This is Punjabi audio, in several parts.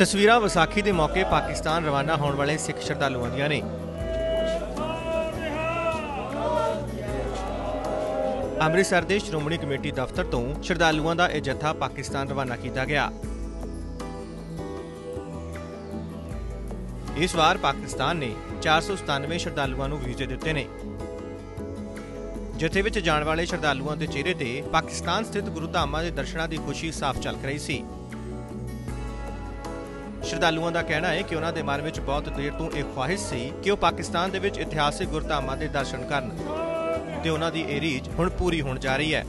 ਤਸਵੀਰਾਂ ਵਿਸਾਖੀ ਦੇ ਮੌਕੇ ਪਾਕਿਸਤਾਨ ਰਵਾਨਾ ਹੋਣ ਵਾਲੇ ਸਿੱਖ ਸ਼ਰਧਾਲੂਆਂ ਦੀਆਂ ਨੇ। ਅੰਮ੍ਰਿਤਸਰ ਦੇ ਸ਼੍ਰੋਮਣੀ ਕਮੇਟੀ ਦਫ਼ਤਰ ਤੋਂ ਸ਼ਰਧਾਲੂਆਂ ਦਾ ਇਹ ਜੱਥਾ ਪਾਕਿਸਤਾਨ ਰਵਾਨਾ ਕੀਤਾ ਗਿਆ। ਇਸ ਵਾਰ ਪਾਕਿਸਤਾਨ ਨੇ 497 ਸ਼ਰਧਾਲੂਆਂ ਨੂੰ ਵੀਜ਼ੇ ਦਿੱਤੇ ਨੇ। ਜਥੇ ਵਿੱਚ ਜਾਣ ਵਾਲੇ ਸ਼ਰਧਾਲੂਆਂ ਦੇ ਚਿਹਰੇ ਤੇ ਪਾਕਿਸਤਾਨ ਸਥਿਤ ਗੁਰੂ ਧਾਮਾਂ ਦੇ ਦਰਸ਼ਨਾਂ ਦੀ ਖੁਸ਼ੀ ਸਾਫ਼ ਝਲਕ ਰਹੀ ਸੀ। ਸ਼ਰਧਾਲੂਆਂ ਦਾ ਕਹਿਣਾ ਹੈ ਕਿ ਉਹਨਾਂ ਦੇ ਮਨ ਵਿੱਚ ਬਹੁਤ ਦੇਰ ਤੋਂ ਇਹ ਖੁਆਇਸ਼ ਸੀ ਕਿ ਉਹ ਪਾਕਿਸਤਾਨ ਦੇ ਵਿੱਚ ਇਤਿਹਾਸਿਕ ਗੁਰਧਾਮਾਂ ਦੇ ਦਰਸ਼ਨ ਕਰਨ। ਤੇ ਉਹਨਾਂ ਦੀ ਇਹ ਰੀਝ ਹੁਣ ਪੂਰੀ ਹੋਣ ਜਾ ਰਹੀ ਹੈ।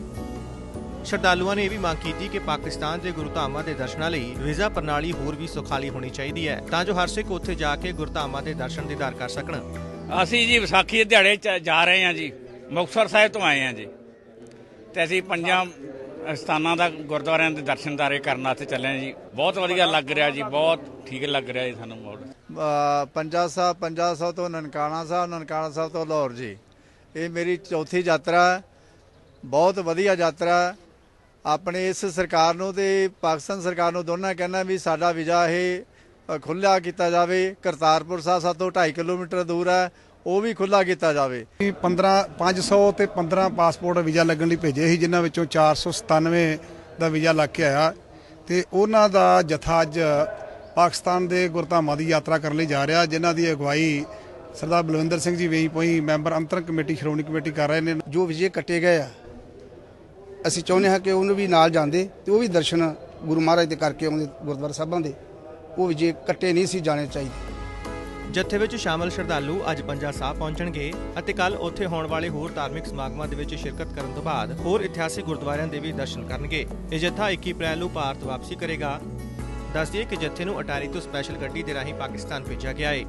ਸ਼ਰਧਾਲੂਆਂ ਨੇ ਇਹ ਵੀ ਮੰਗ ਕੀਤੀ ਕਿ ਪਾਕਿਸਤਾਨ ਦੇ ਗੁਰਧਾਮਾਂ ਦੇ ਦਰਸ਼ਨਾਂ ਲਈ ਵੀਜ਼ਾ ਪ੍ਰਣਾਲੀ ਹੋਰ ਵੀ ਸੁਖਾਲੀ ਹੋਣੀ ਚਾਹੀਦੀ ਹੈ, ਤਾਂ ਜੋ ਹਰ ਸਿੱਖ ਉੱਥੇ ਜਾ ਕੇ ਗੁਰਧਾਮਾਂ ਦੇ ਦਰਸ਼ਨ ਦੀਦਾਰ ਕਰ ਸਕਣ। ਅਸੀਂ ਜੀ ਵਿਸਾਖੀ ਦੇ ਦਿਹਾੜੇ ਜਾ ਰਹੇ ਹਾਂ ਜੀ, ਮੁਕਤਸਰ ਸਾਹਿਬ ਤੋਂ ਆਏ ਹਾਂ ਜੀ। ਤੇ ਅਸੀਂ ਪੰਜਾਂ ਸਥਾਨਾਂ ਦਾ ਗੁਰਦੁਆਰਿਆਂ ਦੇ ਦਰਸ਼ਨਦਾਰੇ ਕਰਨ ਵਾਸਤੇ ਚੱਲੇ ਹਾਂ ਜੀ। ਬਹੁਤ ਵਧੀਆ ਲੱਗ ਰਿਹਾ ਜੀ, ਬਹੁਤ ਠੀਕ ਲੱਗ ਰਿਹਾ ਜੀ ਸਾਨੂੰ ਮੋੜ ਪੰਜਾ ਸਾਹਿਬ ਪੰਜਾ ਸਾਹਿਬ ਤੋਂ ਨਨਕਾਣਾ ਸਾਹਿਬ ਨਨਕਾਣਾ ਸਾਹਿਬ ਤੋਂ ਲਾਹੌਰ ਜੀ। ਇਹ ਮੇਰੀ ਚੌਥੀ ਯਾਤਰਾ ਬਹੁਤ ਵਧੀਆ ਯਾਤਰਾ ਆਪਣੇ ਇਸ ਸਰਕਾਰ ਨੂੰ ਤੇ ਪਾਕਿਸਤਾਨ ਸਰਕਾਰ ਨੂੰ ਦੋਨਾਂ ਕਹਿਣਾ ਵੀ ਸਾਡਾ ਵੀਜ਼ਾ ਇਹ ਖੁੱਲ੍ਹਾ ਕੀਤਾ ਜਾਵੇ। ਕਰਤਾਰਪੁਰ ਸਾਹਿਬ ਸਾਤੋਂ 2.5 ਕਿਲੋਮੀਟਰ ਦੂਰ ਹੈ। ਉਹ ਵੀ ਖੁੱਲ੍ਹਾ ਕੀਤਾ ਜਾਵੇ। 15 500 ਤੇ 15 ਪਾਸਪੋਰਟ ਵੀਜ਼ਾ ਲੱਗਣ ਲਈ ਭੇਜੇ ਸੀ ਜਿਨ੍ਹਾਂ ਵਿੱਚੋਂ 497 ਦਾ ਵੀਜ਼ਾ ਲੱਗ ਕੇ ਆਇਆ। ਤੇ ਉਹਨਾਂ ਦਾ ਜਥਾ ਅੱਜ ਪਾਕਿਸਤਾਨ ਦੇ ਗੁਰਧਾਮਾਂ ਦੀ ਯਾਤਰਾ ਕਰਨ ਲਈ ਜਾ ਰਿਹਾ ਜਿਨ੍ਹਾਂ ਦੀ ਅਗਵਾਈ ਸਰਦਾਰ ਬਲਵਿੰਦਰ ਸਿੰਘ ਜੀ ਵੇਈ ਪੋਈ ਮੈਂਬਰ ਅੰਤਰ ਕਮੇਟੀ ਸ਼੍ਰੋਮਣੀ ਕਮੇਟੀ ਕਰ ਰਹੇ ਨੇ। ਜੋ ਵਿਜੇ ਕੱਟੇ ਗਏ ਆ ਅਸੀਂ ਚਾਹੁੰਦੇ ਹਾਂ ਕਿ ਉਹਨੂੰ ਵੀ ਨਾਲ ਜਾਂਦੇ ਤੇ ਉਹ ਵੀ ਦਰਸ਼ਨ ਗੁਰੂ ਮਹਾਰਾਜ ਦੇ ਕਰਕੇ ਆਉਂਦੇ ਗੁਰਦੁਆਰਾ ਸਾਹਿਬਾਂ ਦੇ। ਉਹ ਵਿਜੇ ਕੱਟੇ ਨਹੀਂ ਸੀ ਜਾਣੇ ਚਾਹੀਦੇ। ਜਥੇ ਵਿੱਚ ਸ਼ਾਮਲ ਸ਼ਰਧਾਲੂ ਅੱਜ ਪੰਜਾ ਸਾਹਿਬ ਪਹੁੰਚਣਗੇ ਅਤੇ ਕੱਲ ਉੱਥੇ ਹੋਣ ਵਾਲੇ ਹੋਰ ਧਾਰਮਿਕ ਸਮਾਗਮਾਂ ਦੇ ਵਿੱਚ ਸ਼ਿਰਕਤ ਕਰਨ ਤੋਂ ਬਾਅਦ ਹੋਰ ਇਤਿਹਾਸਿਕ ਗੁਰਦੁਆਰਿਆਂ ਦੇ ਵੀ ਦਰਸ਼ਨ ਕਰਨਗੇ। ਇਹ ਜਥਾ 21 ਅਪ੍ਰੈਲ ਨੂੰ ਭਾਰਤ ਵਾਪਸੀ ਕਰੇਗਾ। ਦੱਸਦੀਏ ਕਿ ਜਥੇ ਨੂੰ ਅਟਾਰੀ ਤੋਂ ਸਪੈਸ਼ਲ ਗੱਡੀ ਦੇ ਰਾਹੀਂ ਪਾਕਿਸਤਾਨ ਭੇਜਿਆ ਗਿਆ ਹੈ